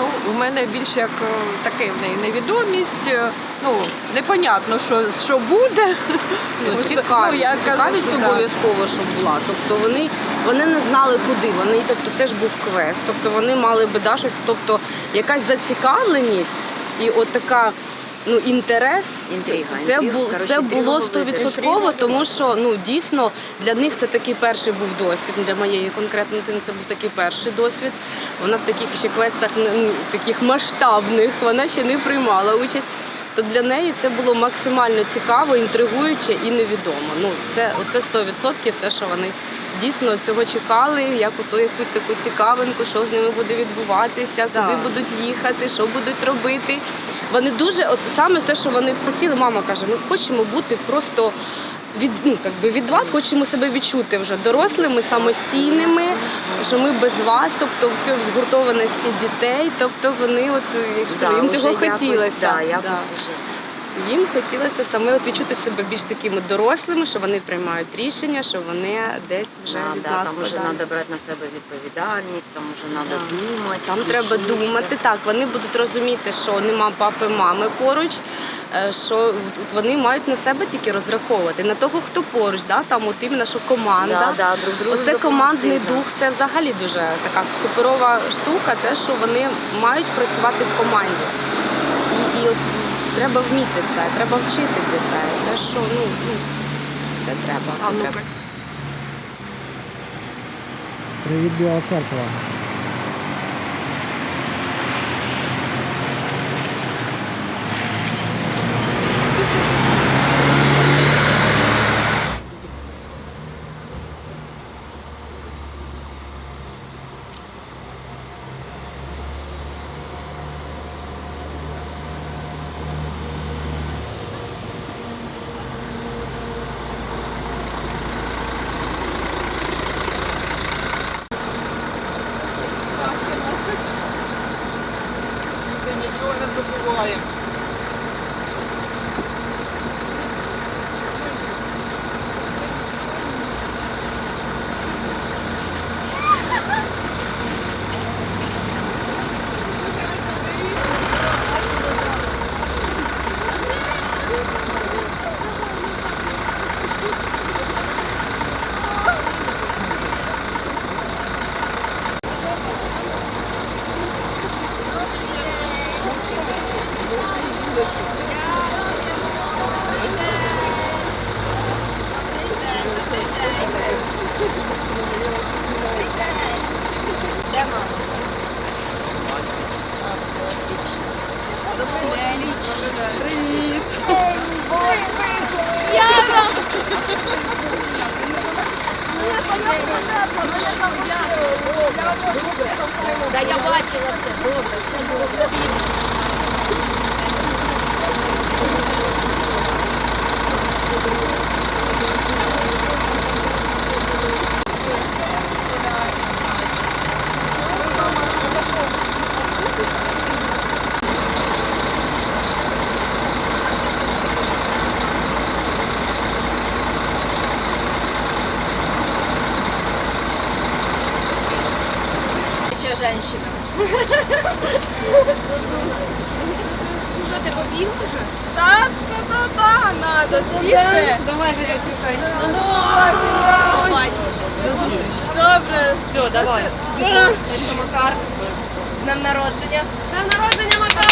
Ну, у мене більше як е, таке в неї невідомість. е, Ну, непонятно, що, що буде. Ну, Ну, цікавість, я кажу, цікавість що обов'язково, щоб була. Тобто вони, вони не знали куди. Вони, тобто це ж був квест. Тобто вони мали би да, щось, тобто якась зацікавленість і от така. Ну, інтерес Інтрига, це, інтрига. бу- Коротше, це було стовідсотково, тому що ну дійсно для них це такий перший був досвід. Для моєї конкретно дитини це був такий перший досвід. Вона в таких ще квестах ну, таких масштабних вона ще не приймала участь. То для неї це було максимально цікаво, інтригуюче і невідомо. Ну це оце 100% те, що вони дійсно цього чекали, як у ото якусь таку цікавинку, що з ними буде відбуватися, куди будуть їхати, що будуть робити. Вони дуже, от саме те, що вони хотіли, мама каже, ми хочемо бути просто від, ну, так би від вас, хочемо себе відчути вже дорослими, самостійними, що ми без вас, тобто в цій згуртованості дітей, тобто вони, от як ж кажу, їм цього якось, хотілося. Да, якось Да. вже. Їм хотілося саме от відчути себе більш такими дорослими, що вони приймають рішення, що вони десь вже Да, від да, нас там вже треба брати на себе відповідальність, там вже треба Да. думати. Там треба включитися. думати. Так, вони будуть розуміти, що нема папи, мами поруч. е, Що от вони мають на себе тільки розраховувати на того, хто поруч, да там от іменно що команда. Да, да, друг другу Оце допомогти, командний да. дух, це взагалі дуже така суперова штука, те, що вони мають працювати в команді. І, і от треба вміти це, треба вчити дітей. Те, що ну, ну це треба. А Це ну, треба. Привіт, Біла церква. Нічого не забуваємо. Да, я бачила все. Добре, все добре. Ще женщина. Що ти побіг уже? Так, ну то так, надо збігти. Давай, Гаря, зустрічі. Добре. Все, давай. Це Макар. З Днем народження. Днем народження, Макар!